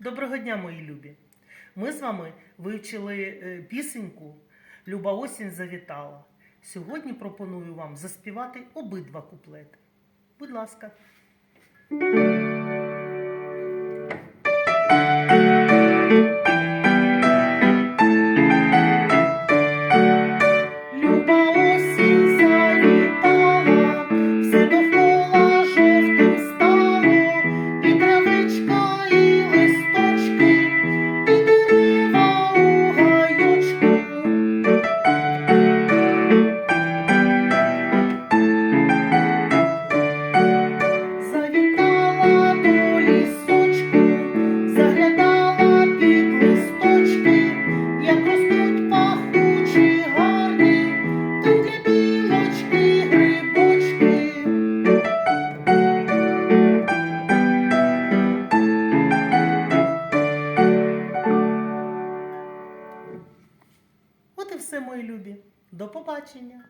Доброго дня, мої любі! Ми з вами вивчили е, пісеньку Люба осінь завітала. Сьогодні пропоную вам заспівати обидва куплети. Будь ласка. Все, мої любі. До побачення!